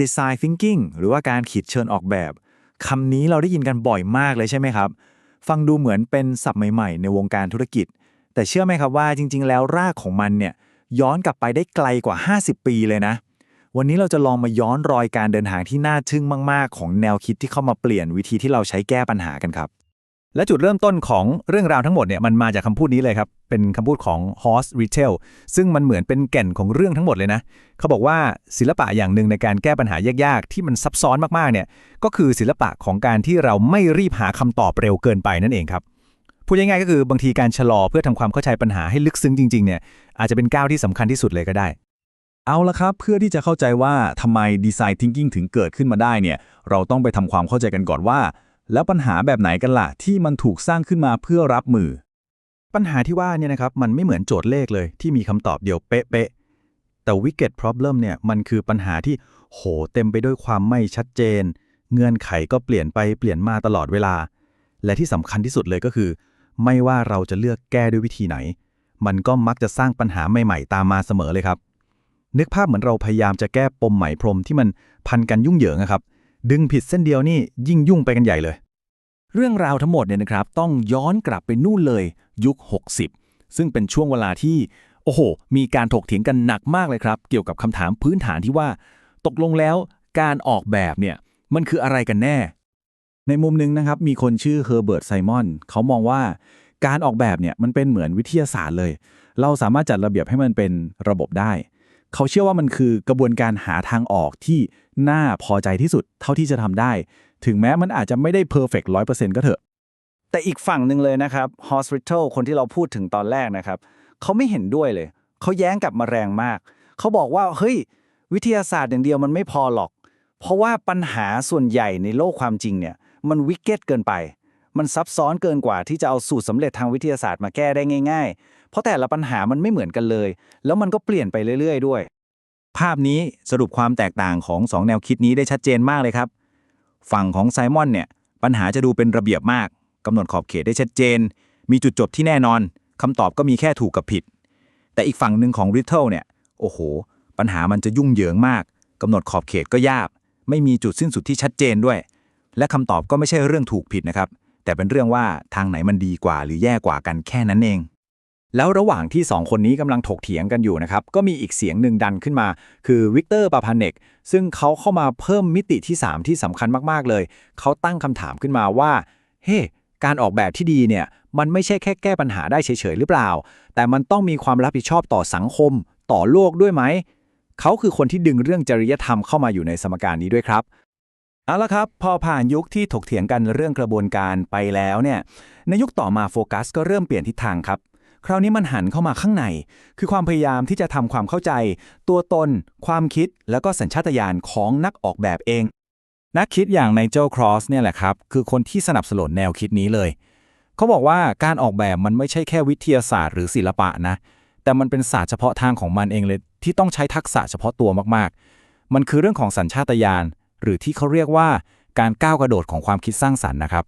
design thinking หรือว่าการคิดเชิญออกแบบคำนี้เราได้ยินกันบ่อยมากเลยใช่ไหมครับ ฟังดูเหมือนเป็นศัพท์ใหม่ๆ ในวงการธุรกิจ แต่เชื่อไหมครับว่าจริง ๆ แล้วรากของมันเนี่ยย้อนกลับไปได้ไกลกว่า 50 ปีเลยนะ วันนี้เราจะลองมาย้อนรอยการเดินทางที่น่าทึ่งมาก ๆ ของแนวคิดที่เข้ามาเปลี่ยนวิธีที่เราใช้แก้ปัญหากันครับ และจุดเริ่มต้นของเรื่องราวทั้งหมดเนี่ยมันมาจากคำพูดนี้เลยครับ เป็นคำพูดของ Horst Rittel ซึ่งมันเหมือนเป็นแก่นของเรื่องทั้งหมดเลยนะ เขาบอกว่าศิลปะอย่างหนึ่งในการแก้ปัญหายากๆ ที่มันซับซ้อนมากๆเนี่ยก็คือศิลปะของการที่เราไม่รีบหาคำตอบเร็วเกินไปนั่นเองครับพูดง่ายๆก็คือบางทีการชะลอเพื่อทำความเข้าใจปัญหาให้ลึกซึ้งจริงๆเนี่ยอาจจะเป็นก้าวที่สำคัญที่สุดเลยก็ได้ เอาละครับ เพื่อที่จะเข้าใจว่าทำไม Design Thinking ถึงเกิดขึ้นมาได้เนี่ยเราต้องไปทำความเข้าใจกันก่อนว่า แล้วปัญหาแบบไหนกันล่ะที่มันถูกสร้างขึ้นมาเพื่อรับมือ ปัญหาที่ว่าเนี่ยนะครับมันไม่เหมือนโจทย์เลขเลยที่มีคำตอบเดียวเป๊ะๆแต่ wicked problem เนี่ยมันคือปัญหาที่โหเต็มไปด้วยความไม่ชัดเจน เงื่อนไขก็เปลี่ยนไปเปลี่ยนมาตลอดเวลา และที่สำคัญที่สุดเลยก็คือ ไม่ว่าเราจะเลือกแก้ด้วยวิธีไหน มันก็มักจะสร้างปัญหาใหม่ๆ ตามมาเสมอเลยครับ นึกภาพเหมือนเราพยายามจะแก้ปมไหมพรมที่มันพันกันยุ่งเหยิงอะครับ ดึงผิดเส้นเดียวนี่ยิ่งยุ่งไปกันใหญ่เลย เรื่องราวทั้งหมดเนี่ยนะครับ ต้องย้อนกลับไปนู่นเลยยุค 60 ซึ่งเป็นช่วงเวลาที่ โอ้โห มีการถกเถียงกันหนักมากเลยครับ เกี่ยวกับคำถามพื้นฐานที่ว่า ตกลงแล้วการออกแบบเนี่ยมันคืออะไรกันแน่ ในมุมหนึงนะครับ มีคนชื่อเฮอร์เบิร์ตไซมอนเขามองว่าการออกแบบเนี่ยมันเป็นเหมือนวิทยาศาสตร์เลย เราสามารถจัดระเบียบให้มันเป็นระบบได้ เขาเชื่อว่ามันคือกระบวนการหาทางออกที่น่าพอใจที่สุดเท่าที่จะทำได้ ถึงแม้มันอาจจะไม่ได้เพอร์เฟกต์ร้อยเปอร์เซ็นต์ก็เถอะ แต่อีกฝั่งหนึ่งเลยนะครับ Hospital คนที่เราพูดถึงตอนแรกนะครับ เขาไม่เห็นด้วยเลย เขาแย้งกลับมาแรงมาก เขาบอกว่าเฮ้ยวิทยาศาสตร์อย่างเดียวมันไม่พอหรอก เพราะว่าปัญหาส่วนใหญ่ในโลกความจริงเนี่ยมันวิกเก็ตเกินไป มันซับซ้อนเกินกว่าที่จะเอาสูตรสำเร็จทางวิทยาศาสตร์มาแก้ได้ง่าย ๆ เพราะแต่ละปัญหามันไม่เหมือนกันเลย แล้วมันก็เปลี่ยนไปเรื่อย ๆ ด้วย ภาพนี้สรุปความแตกต่างของสองแนวคิดนี้ได้ชัดเจนมากเลยครับ ฝั่งของไซมอนเนี่ยปัญหาจะดูเป็นระเบียบมากกำหนดขอบเขตได้ชัดเจน มีจุดจบที่แน่นอนคำตอบก็มีแค่ถูกกับผิด แต่อีกฝั่งหนึ่งของริทเทิลเนี่ยโอ้โห ปัญหามันจะยุ่งเหยิงมากกำหนดขอบเขตก็ยากไม่มีจุดสิ้นสุดที่ชัดเจนด้วย และคำตอบก็ไม่ใช่เรื่องถูกผิดนะครับ แต่เป็นเรื่องว่าทางไหนมันดีกว่าหรือแย่กว่ากันแค่นั้นเอง แล้วระหว่างที่ 2 คนนี้กำลังถกเถียงกันอยู่นะครับ ก็มีอีกเสียงหนึ่งดันขึ้นมา คือวิกเตอร์ปาพาเนกซึ่งเขาเข้ามาเพิ่มมิติที่ 3 ที่สำคัญมากๆเลย เขาตั้งคำถามขึ้นมาว่า เฮ้การออกแบบที่ดีเนี่ยมันไม่ใช่แค่แก้ปัญหาได้เฉยๆหรือเปล่า แต่มันต้องมีความรับผิดชอบต่อสังคม ต่อโลกด้วยไหม เขาคือคนที่ดึงเรื่องจริยธรรมเข้ามาอยู่ในสมการนี้ด้วยครับ เอาละครับ พอผ่านยุคที่ถกเถียงกันเรื่องกระบวนการไปแล้วเนี่ยในยุคต่อมาโฟกัสก็เริ่มเปลี่ยนทิศทางครับ คราวนี้มันหันเข้ามาข้างใน คือความพยายามที่จะทำความเข้าใจ ตัวตน ความคิด แล้วก็สัญชาตญาณของนักออกแบบเอง นักคิดอย่างไนเจลครอสเนี่ยแหละครับ คือคนที่สนับสนุนแนวคิดนี้เลย เขาบอกว่าการออกแบบมันไม่ใช่แค่วิทยาศาสตร์หรือศิลปะนะ แต่มันเป็นศาสตร์เฉพาะทางของมันเองเลย ที่ต้องใช้ทักษะเฉพาะตัวมากๆ มันคือเรื่องของสัญชาตญาณ หรือที่เขาเรียกว่าการก้าวกระโดดของความคิดสร้างสรรค์นะครับ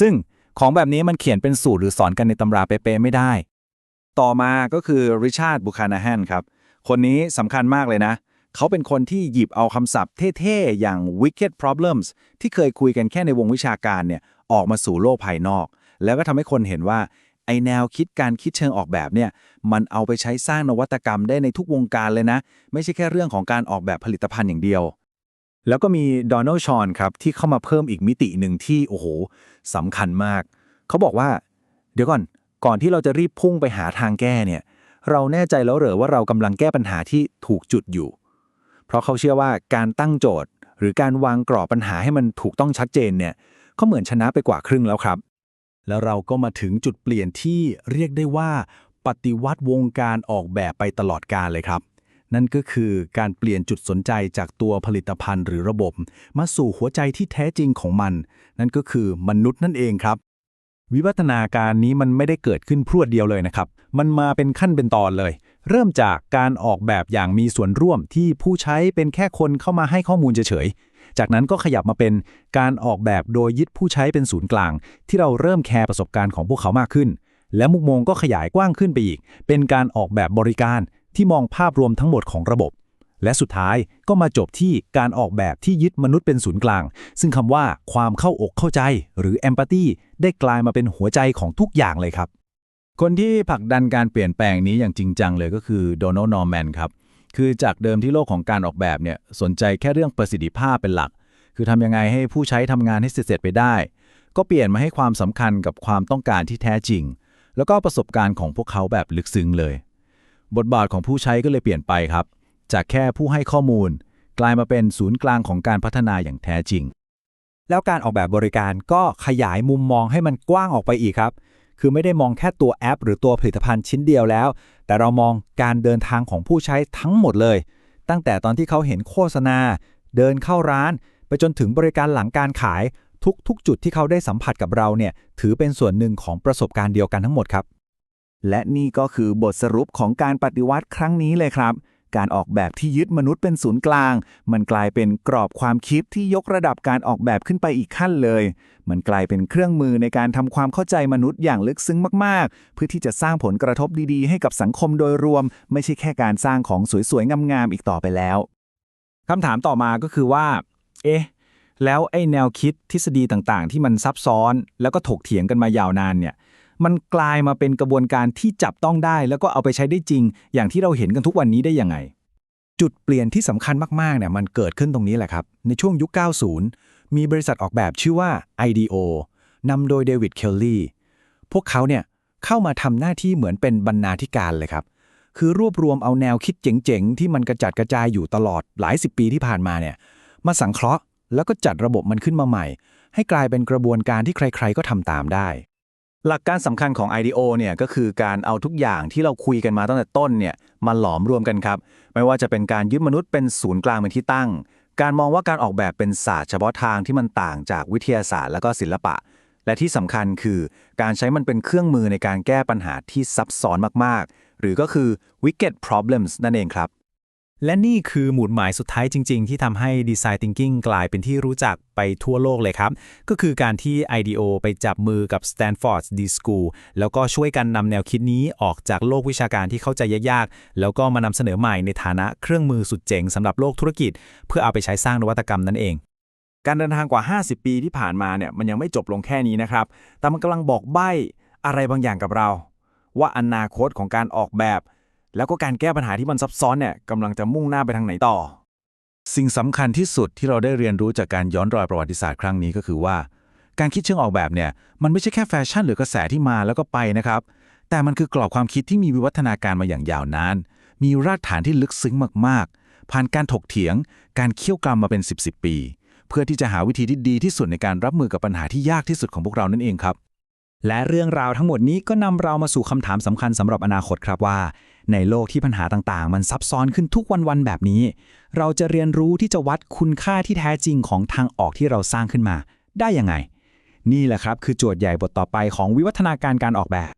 ซึ่งของแบบนี้มันเขียนเป็นสูตรหรือสอนกันในตำราเป๊ะๆไม่ได้ ต่อมาก็คือริชาร์ดบุคานาแฮนครับ คนนี้สำคัญมากเลยนะ เขาเป็นคนที่หยิบเอาคำศัพท์เท่ๆ อย่าง wicked problems ที่เคยคุยกันแค่ในวงวิชาการเนี่ยออกมาสู่โลกภายนอก แล้วก็ทำให้คนเห็นว่าไอแนวคิดการคิดเชิงออกแบบเนี่ยมันเอาไปใช้สร้างนวัตกรรมได้ในทุกวงการเลยนะ ไม่ใช่แค่เรื่องของการออกแบบผลิตภัณฑ์อย่างเดียว แล้วก็มีโดนัลด์ชอนครับที่เข้ามาเพิ่มอีกมิติหนึ่งที่โอ้โหสำคัญมาก เขาบอกว่า เดี๋ยวก่อนก่อนที่เราจะรีบพุ่งไปหาทางแก้เนี่ย เราแน่ใจแล้วเหรอว่าเรากำลังแก้ปัญหาที่ถูกจุดอยู่ เพราะเขาเชื่อว่าการตั้งโจทย์ หรือการวางกรอบปัญหาให้มันถูกต้องชัดเจนเนี่ยก็เหมือนชนะไปกว่าครึ่งแล้วครับ แล้วเราก็มาถึงจุดเปลี่ยนที่เรียกได้ว่า ปฏิวัติวงการออกแบบไปตลอดกาลเลยครับ นั่นก็คือการเปลี่ยนจุดสนใจจากตัวผลิตภัณฑ์หรือระบบ มาสู่หัวใจที่แท้จริงของมัน นั่นก็คือมนุษย์นั่นเองครับ วิวัฒนาการนี้มันไม่ได้เกิดขึ้นพรวดเดียวเลยนะครับ มันมาเป็นขั้นเป็นตอนเลย เริ่มจากการออกแบบอย่างมีส่วนร่วมที่ผู้ใช้เป็นแค่คนเข้ามาให้ข้อมูลเฉยๆจากนั้นก็ขยับมาเป็นการออกแบบโดยยึดผู้ใช้เป็นศูนย์กลาง ที่เราเริ่มแคร์ประสบการณ์ของพวกเขามากขึ้น และมุกมองก็ขยายกว้างขึ้นไปอีก เป็นการออกแบบบริการ ที่มองภาพรวมทั้งหมดของระบบ และสุดท้ายก็มาจบที่การออกแบบที่ยึดมนุษย์เป็นศูนย์กลาง ซึ่งคำว่าความเข้าอกเข้าใจ หรือ empathy ได้กลายมาเป็นหัวใจของทุกอย่างเลยครับ คนที่ผลักดันการเปลี่ยนแปลงนี้อย่างจริงจังเลยก็คือโดนัลด์นอร์แมนครับ คือจากเดิมที่โลกของการออกแบบเนี่ยสนใจแค่เรื่องประสิทธิภาพเป็นหลัก คือทำยังไงให้ผู้ใช้ทำงานให้เสร็จไปได้ ก็เปลี่ยนมาให้ความสำคัญกับความต้องการที่แท้จริง แล้วก็ประสบการณ์ของพวกเขาแบบลึกซึ้งเลย บทบาทของผู้ใช้ก็เลยเปลี่ยนไปครับ จากแค่ผู้ให้ข้อมูล กลายมาเป็นศูนย์กลางของการพัฒนาอย่างแท้จริง แล้วการออกแบบบริการก็ขยายมุมมองให้มันกว้างออกไปอีกครับ คือไม่ได้มองแค่ตัวแอป หรือตัวผลิตภัณฑ์ชิ้นเดียวแล้ว แต่เรามองการเดินทางของผู้ใช้ทั้งหมดเลย ตั้งแต่ตอนที่เขาเห็นโฆษณา เดินเข้าร้าน ไปจนถึงบริการหลังการขาย ทุกๆ จุดที่เขาได้สัมผัสกับเราเนี่ยถือเป็นส่วนหนึ่งของประสบการณ์เดียวกันทั้งหมดครับ และนี่ก็คือบทสรุปของการปฏิวัติครั้งนี้เลยครับ การออกแบบที่ยึดมนุษย์เป็นศูนย์กลาง มันกลายเป็นกรอบความคิดที่ยกระดับการออกแบบขึ้นไปอีกขั้นเลย มันกลายเป็นเครื่องมือในการทำความเข้าใจมนุษย์อย่างลึกซึ้งมาก ๆ เพื่อที่จะสร้างผลกระทบดีๆ ให้กับสังคมโดยรวม ไม่ใช่แค่การสร้างของสวยๆ งามๆ อีกต่อไปแล้วคำถามต่อมาก็คือว่า เอ๊ะ แล้วไอ้แนวคิดทฤษฎีต่างๆ ที่มันซับซ้อน แล้วก็ถกเถียงกันมายาวนานเนี่ย มันกลายมาเป็นกระบวนการที่จับต้องได้ แล้วก็เอาไปใช้ได้จริง อย่างที่เราเห็นกันทุกวันนี้ได้ยังไง จุดเปลี่ยนที่สำคัญมากๆเนี่ยมันเกิดขึ้นตรงนี้แหละครับ ในช่วงยุค 90 มีบริษัทออกแบบชื่อว่า IDEO นำโดยเดวิดเคลลี่พวกเขาเนี่ยเข้ามาทำหน้าที่เหมือนเป็นบรรณาธิการเลยครับ คือรวบรวมเอาแนวคิดเจ๋งๆ ที่มันกระจัดกระจายอยู่ตลอดหลายสิบปีที่ผ่านมาเนี่ยมาสังเคราะห์แล้วก็จัดระบบมันขึ้นมาใหม่ ให้กลายเป็นกระบวนการที่ใครๆก็ทำตามได้ หลักการสำคัญของ IDO เนี่ยก็คือการเอาทุกอย่างที่เราคุยกันมาตั้งแต่ต้นเนี่ยมาหลอมรวมกันครับ ไม่ว่าจะเป็นการยึดมนุษย์เป็นศูนย์กลางเป็นที่ตั้ง การมองว่าการออกแบบเป็นศาสตร์เฉพาะทางที่มันต่างจากวิทยาศาสตร์และก็ศิลปะ และที่สำคัญคือการใช้มันเป็นเครื่องมือในการแก้ปัญหาที่ซับซ้อนมากๆ หรือก็คือ wicked problems นั่นเองครับ และนี่คือหมุดหมายสุดท้ายจริง ๆ ที่ทำให้ Design Thinking กลายเป็นที่รู้จักไปทั่วโลกเลยครับ ก็คือการที่ IDEO ไปจับมือกับ Stanford D School แล้วก็ช่วยกันนำแนวคิดนี้ออกจากโลกวิชาการที่เข้าใจยากๆ แล้วก็มานำเสนอใหม่ในฐานะเครื่องมือสุดเจ๋งสำหรับโลกธุรกิจ เพื่อเอาไปใช้สร้างนวัตกรรมนั่นเองการเดินทางกว่า 50 ปีที่ผ่านมาเนี่ยมันยังไม่จบลงแค่นี้นะครับ แต่มันกำลังบอกใบ้อะไรบางอย่างกับเรา ว่าอนาคตของการออกแบบ แล้วก็การแก้ปัญหาที่มันซับซ้อนเนี่ยกำลังจะมุ่งหน้าไปทางไหนต่อ สิ่งสำคัญที่สุดที่เราได้เรียนรู้จากการย้อนรอยประวัติศาสตร์ครั้งนี้ก็คือว่า การคิดเชิงออกแบบเนี่ยมันไม่ใช่แค่แฟชั่นหรือกระแสที่มาแล้วก็ไปนะครับ แต่มันคือกรอบความคิดที่มีวิวัฒนาการมาอย่างยาวนาน มีรากฐานที่ลึกซึ้งมากๆ ผ่านการถกเถียง การเคี่ยวกรรมมาเป็น 10บสปี เพื่อที่จะหาวิธีที่ดีที่สุดในการรับมือกับปัญหาที่ยากที่สุดของพวกเรานั่นเองครับ และเรื่องราวทั้งหมดนี้ก็นำเรามาสู่คำถามสำคัญสำหรับอนาคตครับว่า ในโลกที่ปัญหาต่างๆ มันซับซ้อนขึ้นทุกวันๆแบบนี้ เราจะเรียนรู้ที่จะวัดคุณค่าที่แท้จริงของทางออกที่เราสร้างขึ้นมา ได้ยังไง นี่แหละครับคือโจทย์ใหญ่บทต่อไปของวิวัฒนาการการออกแบบ